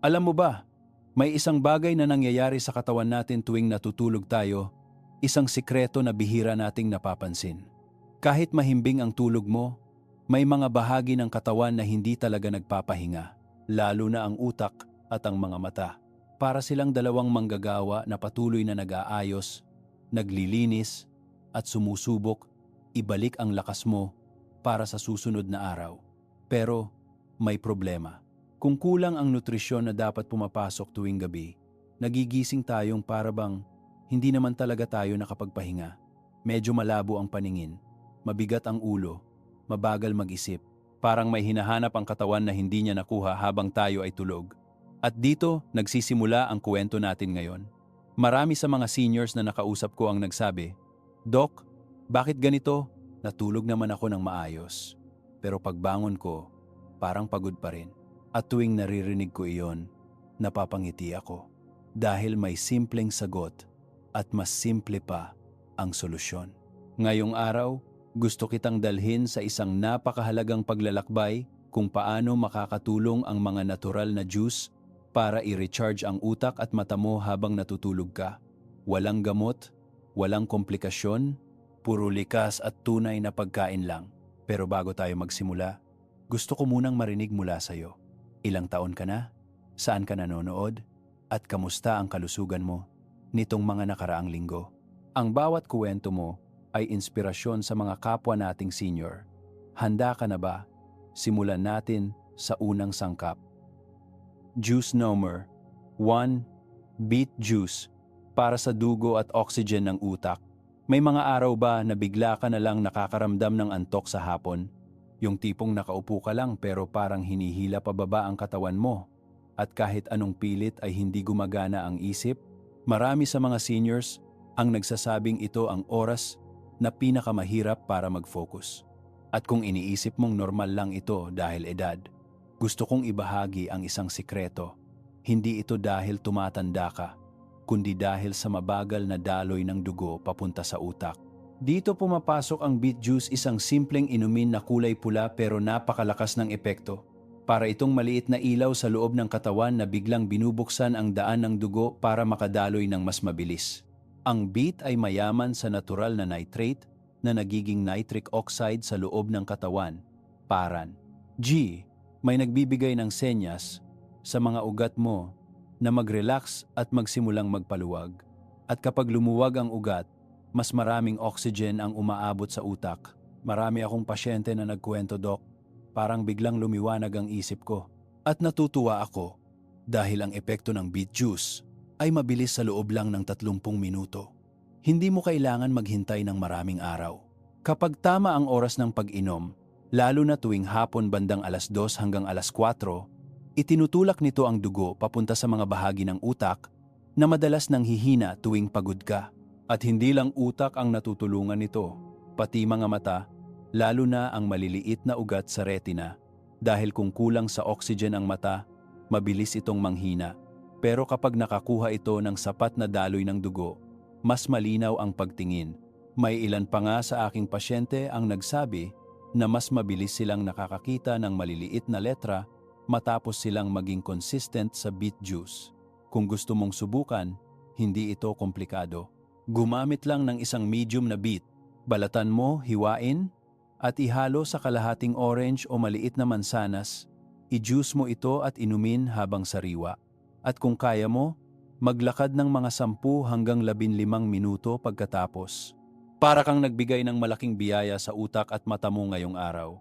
Alam mo ba, may isang bagay na nangyayari sa katawan natin tuwing natutulog tayo, isang sikreto na bihira nating napapansin. Kahit mahimbing ang tulog mo, may mga bahagi ng katawan na hindi talaga nagpapahinga, lalo na ang utak at ang mga mata. Para silang dalawang manggagawa na patuloy na nag-aayos, naglilinis, at sumusubok, ibalik ang lakas mo para sa susunod na araw. Pero may problema. Kung kulang ang nutrisyon na dapat pumapasok tuwing gabi, nagigising tayong para bang hindi naman talaga tayo nakapagpahinga. Medyo malabo ang paningin, mabigat ang ulo, mabagal mag-isip, parang may hinahanap ang katawan na hindi niya nakuha habang tayo ay tulog. At dito, nagsisimula ang kwento natin ngayon. Marami sa mga seniors na nakausap ko ang nagsabi, Doc, bakit ganito? Natulog naman ako ng maayos. Pero pagbangon ko, parang pagod pa rin. At tuwing naririnig ko iyon, napapangiti ako. Dahil may simpleng sagot at mas simple pa ang solusyon. Ngayong araw, gusto kitang dalhin sa isang napakahalagang paglalakbay kung paano makakatulong ang mga natural na juice para i-recharge ang utak at mata mo habang natutulog ka. Walang gamot, walang komplikasyon, puro likas at tunay na pagkain lang. Pero bago tayo magsimula, gusto ko munang marinig mula sa'yo. Ilang taon ka na? Saan ka nanonood? At kamusta ang kalusugan mo nitong mga nakaraang linggo? Ang bawat kuwento mo ay inspirasyon sa mga kapwa nating senior. Handa ka na ba? Simulan natin sa unang sangkap. Juice Nomer 1. Beet juice para sa dugo at oxygen ng utak. May mga araw ba na bigla ka na lang nakakaramdam ng antok sa hapon? Yung tipong nakaupo ka lang pero parang hinihila pababa ang katawan mo. At kahit anong pilit ay hindi gumagana ang isip, marami sa mga seniors ang nagsasabing ito ang oras na pinakamahirap para mag-focus. At kung iniisip mong normal lang ito dahil edad, gusto kong ibahagi ang isang sikreto. Hindi ito dahil tumatanda ka, kundi dahil sa mabagal na daloy ng dugo papunta sa utak. Dito pumapasok ang beet juice isang simpleng inumin na kulay pula pero napakalakas ng epekto. Para itong maliit na ilaw sa loob ng katawan na biglang binubuksan ang daan ng dugo para makadaloy ng mas mabilis. Ang beet ay mayaman sa natural na nitrate na nagiging nitric oxide sa loob ng katawan, paran. G. May nagbibigay ng senyas sa mga ugat mo na mag-relax at magsimulang magpaluwag. At kapag lumuwag ang ugat, mas maraming oxygen ang umaabot sa utak. Marami akong pasyente na nagkwento, Dok. Parang biglang lumiwanag ang isip ko. At natutuwa ako dahil ang epekto ng beet juice ay mabilis sa loob lang ng 30 minuto. Hindi mo kailangan maghintay ng maraming araw. Kapag tama ang oras ng pag-inom, lalo na tuwing hapon bandang alas 2 hanggang alas 4, itinutulak nito ang dugo papunta sa mga bahagi ng utak na madalas nang hihina tuwing pagod ka. At hindi lang utak ang natutulungan nito, pati mga mata, lalo na ang maliliit na ugat sa retina. Dahil kung kulang sa oxygen ang mata, mabilis itong manghina. Pero kapag nakakuha ito ng sapat na daloy ng dugo, mas malinaw ang pagtingin. May ilan pa nga sa aking pasyente ang nagsabi na mas mabilis silang nakakakita ng maliliit na letra matapos silang maging consistent sa beet juice. Kung gusto mong subukan, hindi ito komplikado. Gumamit lang ng isang medium na beet. Balatan mo, hiwain, at ihalo sa kalahating orange o maliit na mansanas. I-juice mo ito at inumin habang sariwa. At kung kaya mo, maglakad ng mga 10 hanggang 15 minuto pagkatapos. Para kang nagbigay ng malaking biyaya sa utak at mata mo ngayong araw.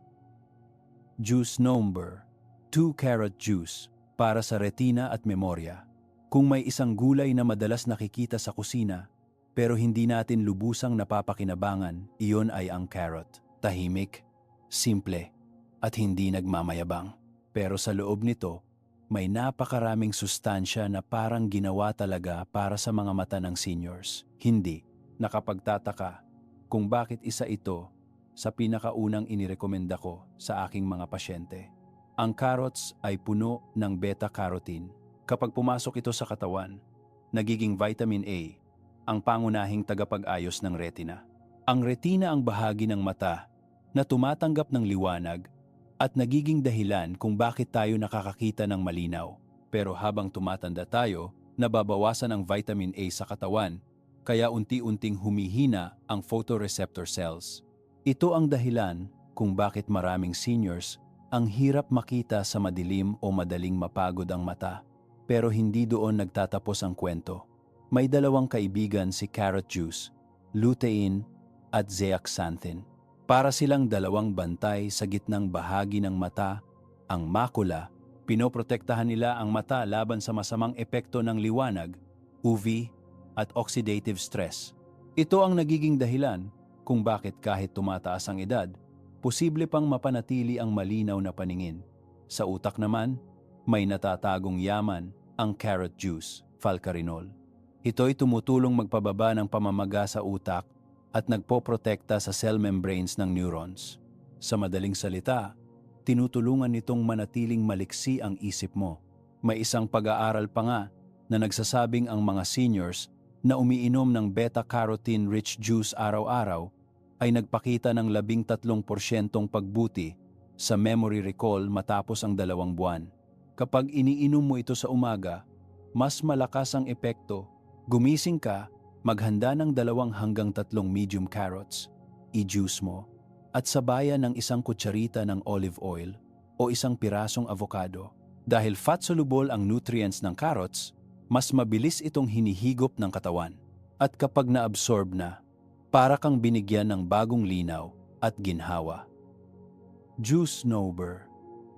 Juice number 2 carrot juice para sa retina at memorya. Kung may isang gulay na madalas nakikita sa kusina, pero hindi natin lubusang napapakinabangan, iyon ay ang carrot. Tahimik, simple, at hindi nagmamayabang. Pero sa loob nito, may napakaraming sustansya na parang ginawa talaga para sa mga mata ng seniors. Hindi, nakapagtataka kung bakit isa ito sa pinakaunang inirekomenda ko sa aking mga pasyente. Ang carrots ay puno ng beta-carotene. Kapag pumasok ito sa katawan, nagiging vitamin A ang pangunahing tagapag-ayos ng retina. Ang retina ang bahagi ng mata na tumatanggap ng liwanag at nagiging dahilan kung bakit tayo nakakakita ng malinaw. Pero habang tumatanda tayo, nababawasan ang vitamin A sa katawan, kaya unti-unting humihina ang photoreceptor cells. Ito ang dahilan kung bakit maraming seniors ang hirap makita sa madilim o madaling mapagod ang mata. Pero hindi doon nagtatapos ang kwento. May dalawang kaibigan si carrot juice, lutein at zeaxanthin. Para silang dalawang bantay sa gitnang bahagi ng mata, ang makula, pinoprotektahan nila ang mata laban sa masamang epekto ng liwanag, UV at oxidative stress. Ito ang nagiging dahilan kung bakit kahit tumataas ang edad, posible pang mapanatili ang malinaw na paningin. Sa utak naman, may natatagong yaman ang carrot juice, falcarinol. Ito'y tumutulong magpababa ng pamamaga sa utak at nagpoprotekta sa cell membranes ng neurons. Sa madaling salita, tinutulungan nitong manatiling maliksi ang isip mo. May isang pag-aaral pa nga na nagsasabing ang mga seniors na umiinom ng beta-carotene-rich juice araw-araw ay nagpakita ng 13% pagbuti sa memory recall matapos ang dalawang buwan. Kapag iniinom mo ito sa umaga, mas malakas ang epekto. Gumising ka maghanda ng dalawang hanggang tatlong medium carrots, i-juice mo, at sabayan ng isang kutsarita ng olive oil o isang pirasong avocado. Dahil fat-soluble ang nutrients ng carrots, mas mabilis itong hinihigop ng katawan. At kapag na-absorb na, para kang binigyan ng bagong linaw at ginhawa. Juice Nober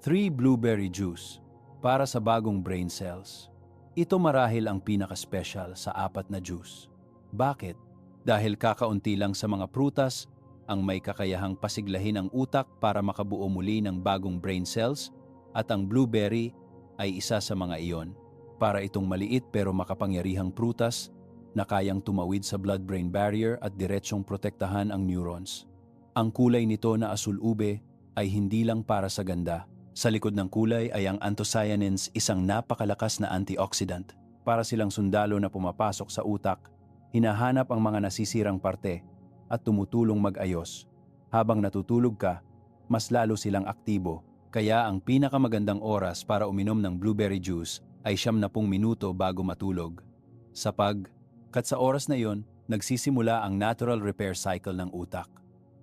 3 Blueberry Juice para sa bagong brain cells. Ito marahil ang pinaka-special sa apat na juice. Bakit? Dahil kakaunti lang sa mga prutas ang may kakayahang pasiglahin ang utak para makabuo muli ng bagong brain cells at ang blueberry ay isa sa mga iyon. Para itong maliit pero makapangyarihang prutas na kayang tumawid sa blood-brain barrier at diretsyong protektahan ang neurons. Ang kulay nito na asul-ube ay hindi lang para sa ganda. Sa likod ng kulay ay ang anthocyanins isang napakalakas na antioxidant para silang sundalo na pumapasok sa utak hinahanap ang mga nasisirang parte at tumutulong mag-ayos. Habang natutulog ka, mas lalo silang aktibo. Kaya ang pinakamagandang oras para uminom ng blueberry juice ay siyam na pung minuto bago matulog. Sa pag, kat sa oras na yon, nagsisimula ang natural repair cycle ng utak.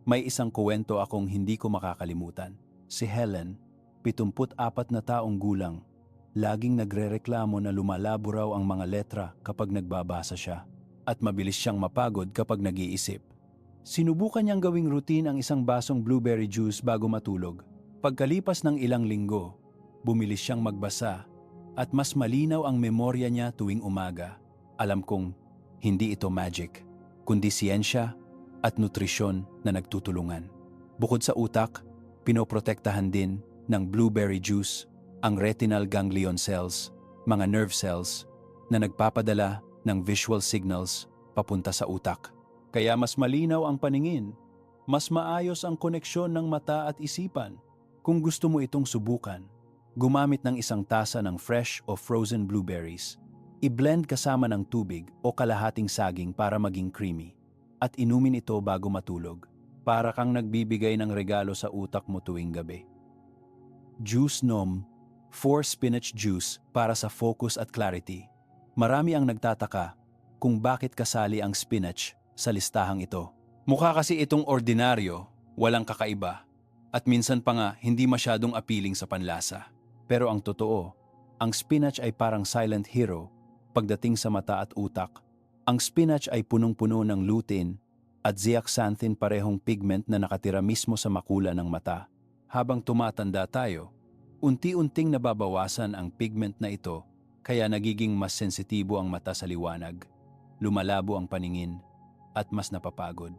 May isang kuwento akong hindi ko makakalimutan. Si Helen, 74 na taong gulang, laging nagrereklamo na lumalabo raw ang mga letra kapag nagbabasa siya at mabilis siyang mapagod kapag nag-iisip. Sinubukan niyang gawing routine ang isang basong blueberry juice bago matulog. Pagkalipas ng ilang linggo, bumilis siyang magbasa at mas malinaw ang memorya niya tuwing umaga. Alam kong hindi ito magic, kundi siyensya at nutrisyon na nagtutulungan. Bukod sa utak, pinoprotektahan din ng blueberry juice ang retinal ganglion cells, mga nerve cells, na nagpapadala ng visual signals papunta sa utak. Kaya mas malinaw ang paningin, mas maayos ang koneksyon ng mata at isipan. Kung gusto mo itong subukan, gumamit ng isang tasa ng fresh o frozen blueberries. I-blend kasama ng tubig o kalahating saging para maging creamy. At inumin ito bago matulog, para kang nagbibigay ng regalo sa utak mo tuwing gabi. Juice Nom 4 Spinach Juice para sa focus at clarity. Marami ang nagtataka kung bakit kasali ang spinach sa listahang ito. Mukha kasi itong ordinaryo, walang kakaiba, at minsan pa nga hindi masyadong appealing sa panlasa. Pero ang totoo, ang spinach ay parang silent hero pagdating sa mata at utak. Ang spinach ay punong-puno ng lutein at zeaxanthin parehong pigment na nakatira mismo sa makula ng mata. Habang tumatanda tayo, unti-unting nababawasan ang pigment na ito kaya nagiging mas sensitibo ang mata sa liwanag, lumalabo ang paningin, at mas napapagod.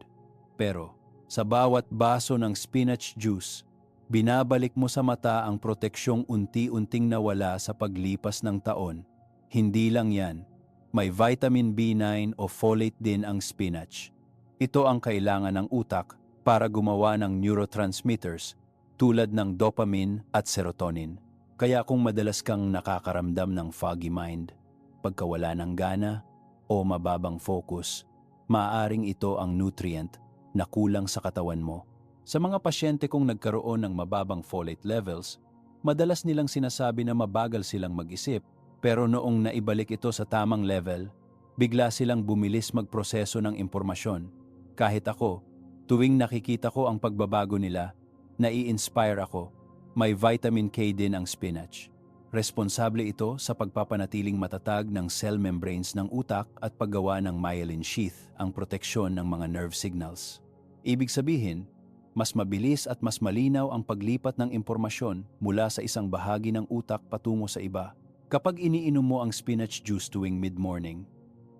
Pero sa bawat baso ng spinach juice, binabalik mo sa mata ang proteksyong unti-unting nawala sa paglipas ng taon. Hindi lang yan, may vitamin B9 o folate din ang spinach. Ito ang kailangan ng utak para gumawa ng neurotransmitters tulad ng dopamine at serotonin. Kaya kung madalas kang nakakaramdam ng foggy mind, pagkawala ng gana o mababang focus, maaaring ito ang nutrient na kulang sa katawan mo. Sa mga pasyente kong nagkaroon ng mababang folate levels, madalas nilang sinasabi na mabagal silang mag-isip Pero noong naibalik ito sa tamang level, bigla silang bumilis magproseso ng impormasyon. Kahit ako, tuwing nakikita ko ang pagbabago nila, nai-inspire ako. May vitamin K din ang spinach. Responsable ito sa pagpapanatiling matatag ng cell membranes ng utak at paggawa ng myelin sheath, ang proteksyon ng mga nerve signals. Ibig sabihin, mas mabilis at mas malinaw ang paglipat ng impormasyon mula sa isang bahagi ng utak patungo sa iba. Kapag iniinom mo ang spinach juice tuwing mid-morning,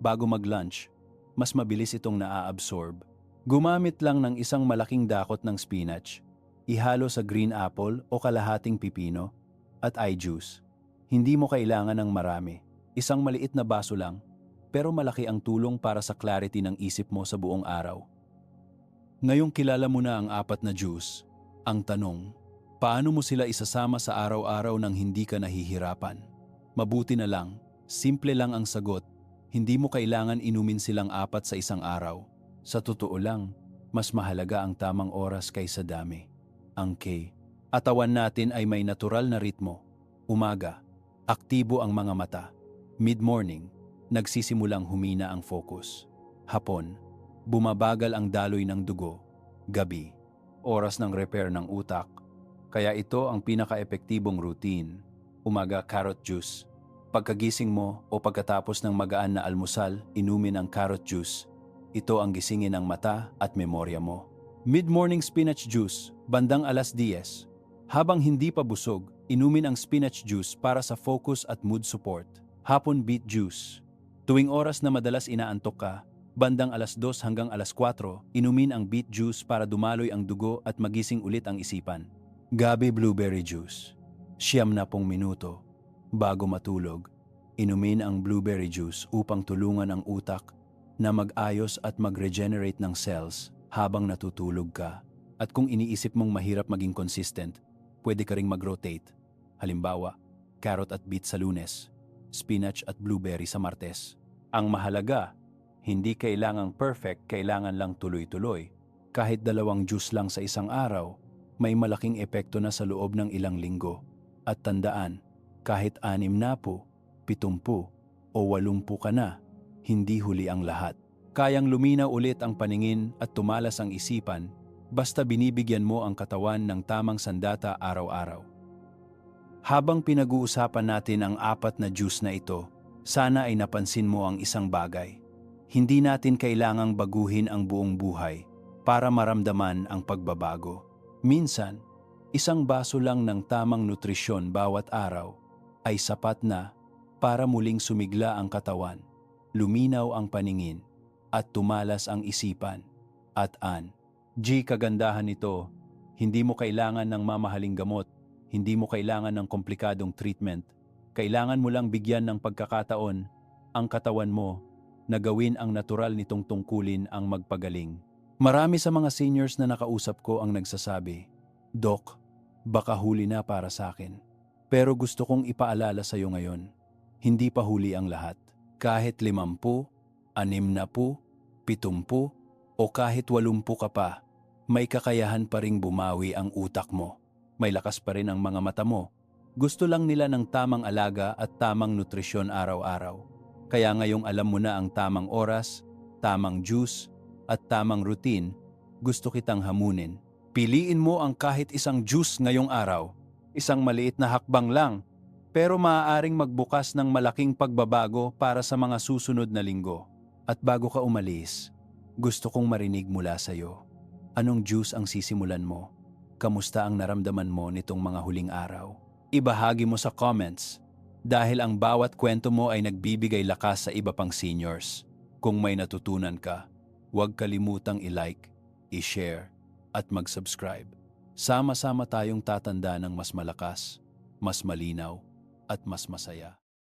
bago mag-lunch, mas mabilis itong naa-absorb. Gumamit lang ng isang malaking dakot ng spinach, ihalo sa green apple o kalahating pipino, at i-juice. Hindi mo kailangan ng marami. Isang maliit na baso lang, pero malaki ang tulong para sa clarity ng isip mo sa buong araw. Ngayong kilala mo na ang apat na juice, ang tanong, paano mo sila isasama sa araw-araw nang hindi ka nahihirapan? Mabuti na lang, simple lang ang sagot, hindi mo kailangan inumin silang apat sa isang araw. Sa totoo lang, mas mahalaga ang tamang oras kaysa dami. Ang K. Atawan natin ay may natural na ritmo. Umaga, aktibo ang mga mata. Mid-morning, nagsisimulang humina ang focus. Hapon, bumabagal ang daloy ng dugo. Gabi, oras ng repair ng utak. Kaya ito ang pinaka-epektibong routine. Umaga carrot juice. Pagkagising mo o pagkatapos ng magaan na almusal, inumin ang carrot juice. Ito ang gisingin ng mata at memorya mo. Mid-morning spinach juice, bandang alas 10. Habang hindi pa busog, inumin ang spinach juice para sa focus at mood support. Hapon beet juice. Tuwing oras na madalas inaantok ka, bandang alas 2 hanggang alas 4, inumin ang beet juice para dumaloy ang dugo at magising ulit ang isipan. Gabi blueberry juice. Siyam na pong minuto. Bago matulog, inumin ang blueberry juice upang tulungan ang utak na mag-ayos at mag-regenerate ng cells habang natutulog ka. At kung iniisip mong mahirap maging consistent, pwede ka ring mag-rotate. Halimbawa, carrot at beet sa lunes, spinach at blueberry sa martes. Ang mahalaga, hindi kailangang perfect, kailangan lang tuloy-tuloy. Kahit dalawang juice lang sa isang araw, may malaking epekto na sa loob ng ilang linggo. At tandaan, kahit anim na po, pitumpu, o walumpu ka na, hindi huli ang lahat. Kayang luminaw ulit ang paningin at tumalas ang isipan basta binibigyan mo ang katawan ng tamang sandata araw-araw. Habang pinag-uusapan natin ang apat na juice na ito, sana ay napansin mo ang isang bagay. Hindi natin kailangang baguhin ang buong buhay para maramdaman ang pagbabago. Minsan, isang baso lang ng tamang nutrisyon bawat araw ay sapat na para muling sumigla ang katawan, luminaw ang paningin, at tumalas ang isipan. At an, G kagandahan nito, hindi mo kailangan ng mamahaling gamot, hindi mo kailangan ng komplikadong treatment. Kailangan mo lang bigyan ng pagkakataon ang katawan mo na gawin ang natural nitong tungkulin ang magpagaling. Marami sa mga seniors na nakausap ko ang nagsasabi, Doc, baka huli na para sa akin. Pero gusto kong ipaalala sa iyo ngayon, hindi pa huli ang lahat. Kahit limampu, anim na po, pitumpu, o kahit walumpu ka pa, may kakayahan pa ring bumawi ang utak mo. May lakas pa rin ang mga mata mo. Gusto lang nila ng tamang alaga at tamang nutrisyon araw-araw. Kaya ngayong alam mo na ang tamang oras, tamang juice, at tamang routine, gusto kitang hamunin. Piliin mo ang kahit isang juice ngayong araw. Isang maliit na hakbang lang, pero maaaring magbukas ng malaking pagbabago para sa mga susunod na linggo. At bago ka umalis, gusto kong marinig mula sa iyo. Anong juice ang sisimulan mo? Kamusta ang naramdaman mo nitong mga huling araw? Ibahagi mo sa comments dahil ang bawat kwento mo ay nagbibigay lakas sa iba pang seniors. Kung may natutunan ka, huwag kalimutang i-like, i-share, at mag-subscribe. Sama-sama tayong tatanda ng mas malakas, mas malinaw, at mas masaya.